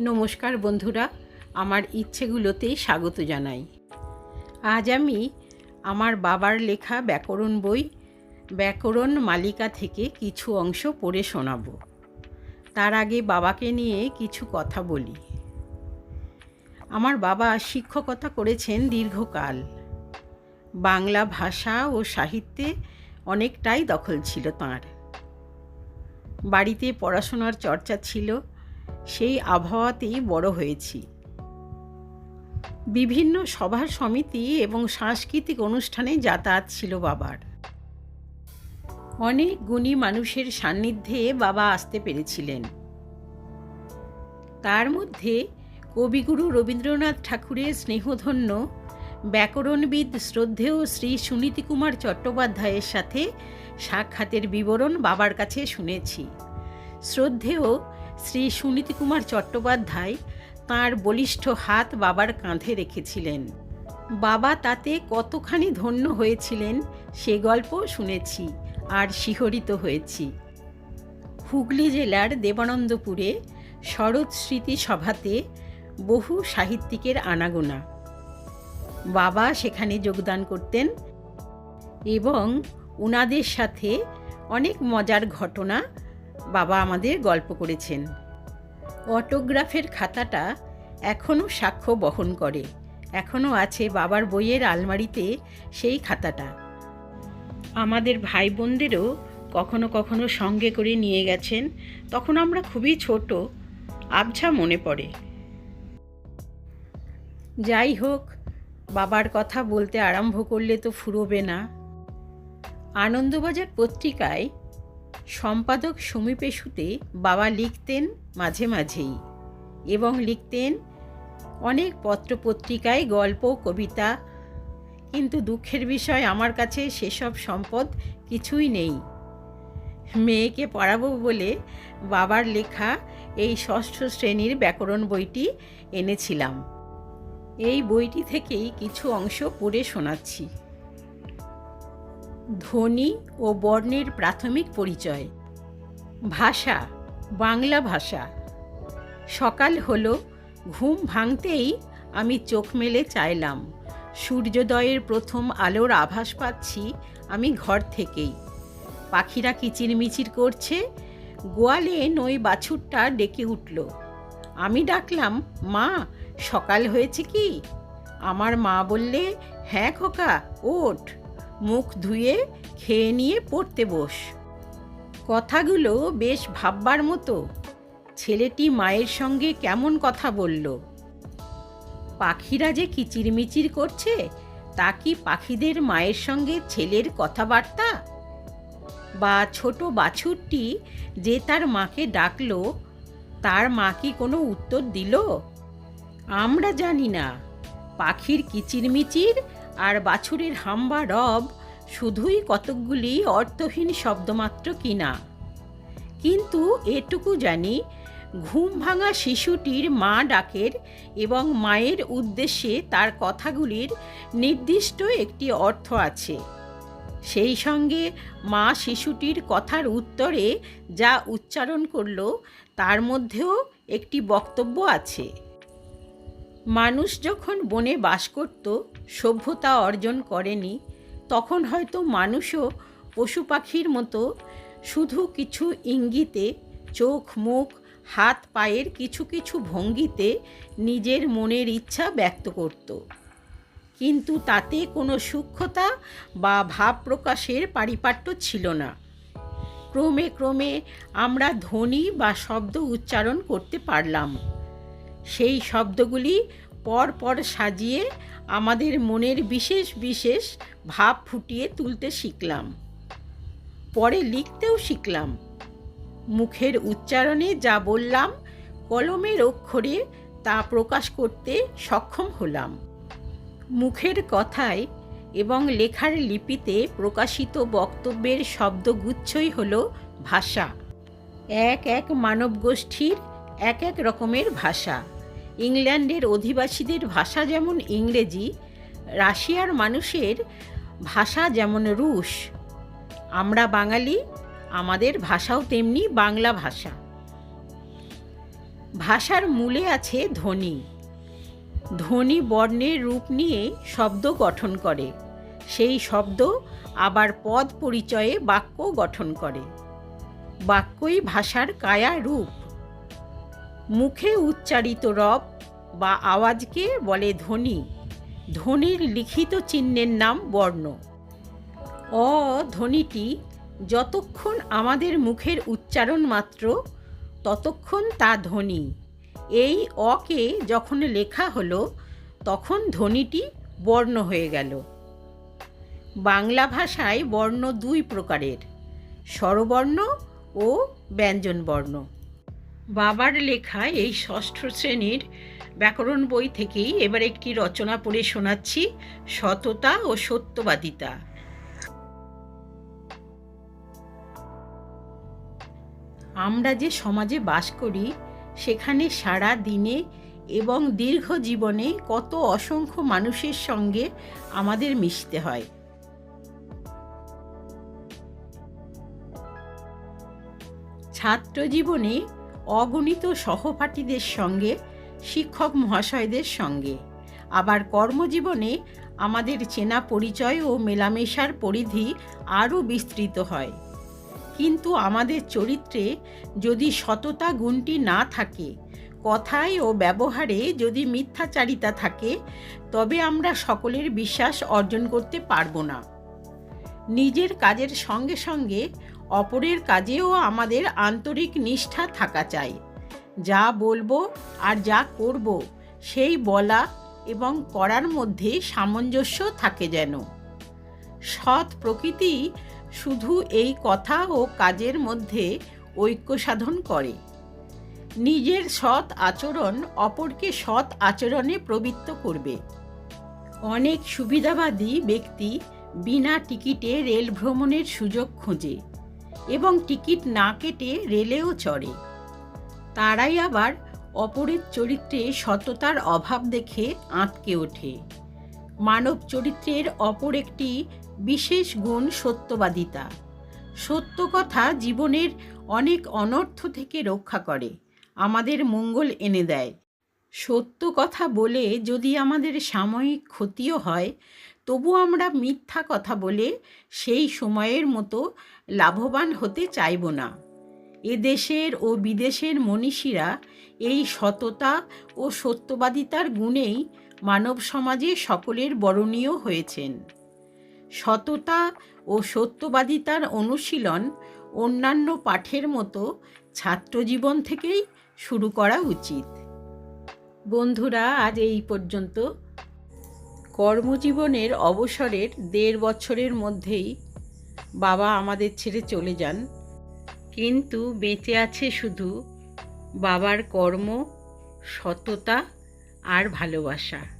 নমস্কার বন্ধুরা, আমার ইচ্ছেগুলোতে স্বাগত জানাই। আজ আমি আমার বাবার লেখা ব্যাকরণ বই, ব্যাকরণ মালিকা থেকে কিছু অংশ পড়ে শোনাব। তার আগে বাবাকে নিয়ে কিছু কথা বলি। আমার বাবা শিক্ষকতা করেছেন দীর্ঘকাল। বাংলা ভাষা ও সাহিত্যে অনেকটাই দখল ছিল তাঁর। বাড়িতে পড়াশোনার চর্চা ছিল সেই আবহাওয়াতেই বড় হয়েছি। বিভিন্ন সভা সমিতি এবং সাংস্কৃতিক অনুষ্ঠানে যাতায়াত ছিল বাবার। অনেক গুণী মানুষের সান্নিধ্যে বাবা আসতে পেরেছিলেন। তার মধ্যে কবিগুরু রবীন্দ্রনাথ ঠাকুরের স্নেহধন্য, ব্যাকরণবিদ শ্রদ্ধেয় শ্রী সুনীতি কুমার চট্টোপাধ্যায়ের সাথে সাক্ষাতের বিবরণ বাবার কাছে শুনেছি। শ্রদ্ধেয় শ্রী সুনীতি কুমার চট্টোপাধ্যায় তাঁর বলিষ্ঠ হাত বাবার কাঁধে রেখেছিলেন। বাবা তাতে কতখানি ধন্য হয়েছিলেন সে গল্প শুনেছি আর শিহরিত হয়েছি। হুগলি জেলার দেবানন্দপুরে শরৎ স্মৃতি সভাতে বহু সাহিত্যিকের আনাগোনা। বাবা সেখানে যোগদান করতেন এবং উনাদের সাথে অনেক মজার ঘটনা বাবা আমাদের গল্প করেছেন। অটোগ্রাফের খাতাটা এখনও সাক্ষ্য বহন করে। এখনও আছে বাবার বইয়ের আলমারিতে সেই খাতাটা। আমাদের ভাই বোনদেরও কখনো কখনো সঙ্গে করে নিয়ে গেছেন। তখন আমরা খুবই ছোট, আবছা মনে পড়ে। যাই হোক, বাবার কথা বলতে আরম্ভ করলে তো ফুরোবে না। আনন্দবাজার পত্রিকায় সম্পাদক সমীপেশুতে বাবা লিখতেন মাঝে মাঝেই এবং লিখতেন অনেক পত্রপত্রিকায় গল্প, কবিতা। কিন্তু দুঃখের বিষয় আমার কাছে সেসব সম্পদ কিছুই নেই। মেয়েকে পড়াবো বলে বাবার লেখা এই ষষ্ঠ শ্রেণির ব্যাকরণ বইটি এনেছিলাম। এই বইটি থেকেই কিছু অংশ পড়ে শোনাচ্ছি। ধ্বনি ও বর্ণের প্রাথমিক পরিচয়। ভাষা, বাংলা ভাষা। সকাল হলো, ঘুম ভাঙতেই আমি চোখ মেলে চাইলাম। সূর্যোদয়ের প্রথম আলোর আভাস পাচ্ছি আমি ঘর থেকেই। পাখিরা কিচিরমিচির করছে, গোয়ালে নই বাছুরটা ডেকে উঠল। আমি ডাকলাম, মা, সকাল হয়েছে কি? আমার মা বললে হ্যাঁ খোকা, ওঠ। মুখ ধুয়ে খেয়ে নিয়ে পড়তে বস। কথাগুলো বেশ ভাববার মতো। ছেলেটি মায়ের সঙ্গে কেমন কথা বলল? পাখিরা যে কিচিরমিচির করছে, তা কি পাখিদের মায়ের সঙ্গে ছেলের কথাবার্তা? বা ছোট বাছুরটি যে তার মাকে ডাকল, তার মা কি কোনো উত্তর দিল? আমরা জানি না। পাখির কিচিরমিচির আর বাছুরের হাম্বা রব শুধুই কতকগুলি অর্থহীন শব্দমাত্র কিনা। কিন্তু এটুকু জানি, ঘুম ভাঙা শিশুটির মা ডাকের এবং মায়ের উদ্দেশ্যে তার কথাগুলির নির্দিষ্ট একটি অর্থ আছে। সেই সঙ্গে মা শিশুটির কথার উত্তরে যা উচ্চারণ করল, তার মধ্যেও একটি বক্তব্য আছে। মানুষ যখন বনে বাস করত, সভ্যতা অর্জন করেনি, তখন হয়তো মানুষও পশু পাখির মতো শুধু কিছু ইঙ্গিতে, চোখ, মুখ, হাত, পায়ের কিছু কিছু ভঙ্গিতে নিজের মনের ইচ্ছা ব্যক্ত করত। কিন্তু তাতে কোনো সূক্ষ্মতা বা ভাব প্রকাশের পারিপাট্য ছিল না। ক্রমে ক্রমে আমরা ধ্বনি বা শব্দ উচ্চারণ করতে পারলাম। সেই শব্দগুলি পর পর সাজিয়ে আমাদের মনের বিশেষ বিশেষ ভাব ফুটিয়ে তুলতে শিখলাম। পরে লিখতেও শিখলাম। মুখের উচ্চারণে যা বললাম, কলমের অক্ষরে তা প্রকাশ করতে সক্ষম হলাম। মুখের কথায় এবং লেখার লিপিতে প্রকাশিত বক্তব্যের শব্দগুচ্ছই হল ভাষা। এক এক মানব গোষ্ঠীর এক এক রকমের ভাষা। ইংল্যান্ডের অধিবাসীদের ভাষা যেমন ইংরেজি, রাশিয়ার মানুষের ভাষা যেমন রুশ। আমরা বাঙালি, আমাদের ভাষাও তেমনি বাংলা ভাষা। ভাষার মূলে আছে ধ্বনি। ধ্বনি বর্ণের রূপ নিয়ে শব্দ গঠন করে। সেই শব্দ আবার পদ পরিচয়ে বাক্য গঠন করে। বাক্যই ভাষার কায়া রূপ। মুখে উচ্চারিত রব বা আওয়াজকে বলে ধ্বনি। ধ্বনির লিখিত চিহ্নের নাম বর্ণ। অ ধ্বনিটি যতক্ষণ আমাদের মুখের উচ্চারণ মাত্র, ততক্ষণ তা ধ্বনি। এই অকে যখন লেখা হলো, তখন ধ্বনিটি বর্ণ হয়ে গেল। বাংলা ভাষায় বর্ণ দুই প্রকারের, স্বরবর্ণ ও ব্যঞ্জনবর্ণ। বাবার লেখা এই ষষ্ঠ শ্রেণির ব্যাকরণ বই থেকেই এবার একটি রচনা পড়ে শোনাচ্ছি, সততা ও সত্যবাদিতা। আমরা যে সমাজে বাস করি, সেখানে সারা দিনে এবং দীর্ঘ জীবনে কত অসংখ্য মানুষের সঙ্গে আমাদের মিশতে হয়। ছাত্র জীবনে অগণিত সহপাঠীদের সঙ্গে, শিক্ষক মহাশয়দের সঙ্গে। আবার কর্মজীবনে আমাদের চেনা পরিচয় ও মেলামেশার পরিধি আরও বিস্তৃত হয়। কিন্তু আমাদের চরিত্রে যদি সততা গুণটি না থাকে, কথায় ও ব্যবহারে যদি মিথ্যাচারিতা থাকে, তবে আমরা সকলের বিশ্বাস অর্জন করতে পারব না। নিজের কাজের সঙ্গে সঙ্গে অপরের কাজেও আমাদের আন্তরিক নিষ্ঠা থাকা চাই। যা বলব আর যা করব, সেই বলা এবং করার মধ্যে সামঞ্জস্য থাকে যেন। সৎ প্রকৃতি শুধু এই কথা ও কাজের মধ্যে ঐক্য সাধন করে। নিজের সৎ আচরণ অপরকে সৎ আচরণে প্রবৃত্ত করবে। অনেক সুবিধাবাদী ব্যক্তি বিনা টিকিটে রেল ভ্রমণের সুযোগ খোঁজে। এবং টিকিট না কেটে রেলেও চড়ে। তারাই আবার অপরের চরিত্রে সততার অভাব দেখে আঁতকে ওঠে। মানব চরিত্রের অপর একটি বিশেষ গুণ সত্যবাদিতা। সত্য কথা জীবনের অনেক অনর্থ থেকে রক্ষা করে, আমাদের মঙ্গল এনে দেয়। সত্য কথা বলে যদি আমাদের সাময়িক ক্ষতিও হয়, তবু আমরা মিথ্যা কথা বলে সেই সময়ের মতো লাভবান হতে চাইব না। এদেশের ও বিদেশের মনীষীরা এই সততা ও সত্যবাদিতার গুণেই মানব সমাজে সকলের বরণীয় হয়েছেন। সততা ও সত্যবাদিতার অনুশীলন অন্যান্য পাঠের মতো ছাত্রজীবন থেকেই শুরু করা উচিত। বন্ধুরা, আজ এই পর্যন্ত। কর্মজীবনের অবসরের দেড় বছরের মধ্যেই বাবা আমাদের ছেড়ে চলে যান। কিন্তু বেঁচে আছে শুধু বাবার কর্ম, সততা আর ভালোবাসা।